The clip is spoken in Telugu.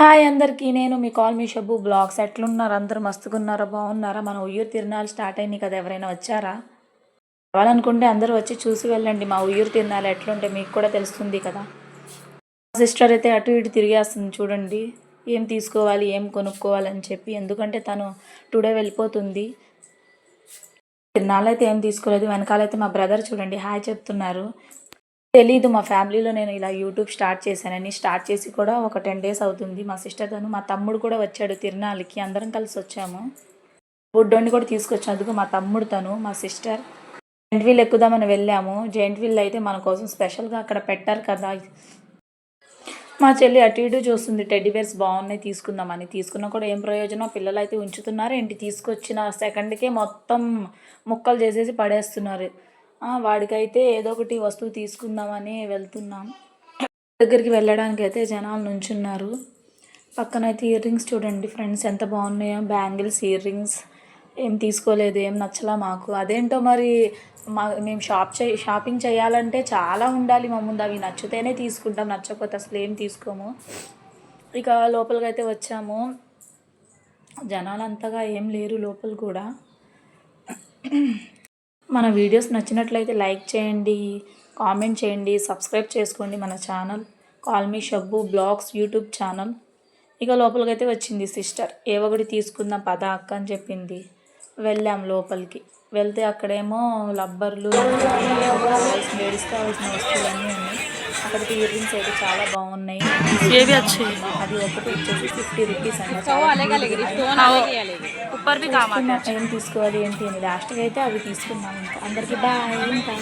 హాయ్ అందరికీ నేను మీ కాల్ మీ షబ్బు బ్లాగ్స్. ఎట్లున్నారు? అందరూ మస్తుకున్నారా బాగున్నారా? మన ఉయ్యూరు తిరణాలు స్టార్ట్ అయినాయి కదా ఎవరైనా వచ్చారా? కావాలనుకుంటే అందరూ వచ్చి చూసి వెళ్ళండి. మా ఉయ్యూరు తిరణాలు ఎట్లుంటే మీకు కూడా తెలుస్తుంది కదా. మా సిస్టర్ అయితే అటు ఇటు తిరిగేస్తుంది చూడండి. ఏం తీసుకోవాలి ఏం కొనుక్కోవాలని చెప్పి. ఎందుకంటే తను టుడే వెళ్ళిపోతుంది. తిరునాళ్ళు అయితే ఏం తీసుకోలేదు. వెనకాలైతే మా బ్రదర్ చూడండి హాయ్ చెప్తున్నారు. తెలీదు మా ఫ్యామిలీలో నేను ఇలా యూట్యూబ్ స్టార్ట్ చేశానని. స్టార్ట్ చేసి కూడా ఒక టెన్ డేస్ అవుతుంది. మా సిస్టర్ తను మా తమ్ముడు కూడా వచ్చాడు తిరునాళ్ళకి. అందరం కలిసి వచ్చాము. బుడ్డోని కూడా తీసుకొచ్చినందుకు మా తమ్ముడు తను మా సిస్టర్. జెంట్ వీల్ ఎక్కుదామని వెళ్ళాము. జెంట్ వీల్ అయితే మన కోసం స్పెషల్గా అక్కడ పెట్టారు కదా. మా చెల్లి అటు ఇటు చూస్తుంది. టెడ్డీ బేర్స్ బాగున్నాయి తీసుకుందామని. తీసుకున్నా కూడా ఏం ప్రయోజనం? పిల్లలు అయితే ఉంచుతున్నారు. ఏంటి? తీసుకొచ్చిన సెకండ్కే మొత్తం ముక్కలు చేసేసి పడేస్తున్నారు. వాడికైతే ఏదో ఒకటి వస్తువు తీసుకుందామని వెళ్తున్నాం. దగ్గరికి వెళ్ళడానికి అయితే జనాలు నుంచున్నారు. పక్కనైతే ఇయర్ రింగ్స్ చూడండి ఫ్రెండ్స్ ఎంత బాగున్నాయో. Bangles earrings. ఏం తీసుకోలేదు ఏం నచ్చలా మాకు. అదేంటో మరి మా మేము షాప్ చే షాపింగ్ చేయాలంటే చాలా ఉండాలి మా ముందు. అవి నచ్చితేనే తీసుకుంటాం నచ్చకపోతే అసలు ఏం తీసుకోము. ఇక లోపలికి అయితే వచ్చాము. జనాలు అంతగా ఏం లేరు లోపల కూడా. మన వీడియోస్ నచ్చినట్లయితే లైక్ చేయండి కామెంట్ చేయండి సబ్స్క్రైబ్ చేసుకోండి మన channel. Call me Shabbu blogs YouTube channel. ఇక లోపలికైతే వచ్చింది సిస్టర్ ఏవొకటి తీసుకుందాం పద అక్క అని చెప్పింది. వెళ్ళాం లోపలికి. వెళ్తే అక్కడేమో లబ్బర్లు వేడిస్తూ వచ్చిన వస్తువులన్నీ ఉన్నాయి. అక్కడ ఇయర్ అయితే చాలా బాగున్నాయి. అది ఒకటి వచ్చేసి ఫిఫ్టీ రూపీస్ అండి సూపర్వి కావాలి. ఏం తీసుకోవాలి ఏంటి అని లాస్ట్గా అయితే అవి తీసుకున్నాం ఇంకా. అందరికీ బాయ్ ఇంకా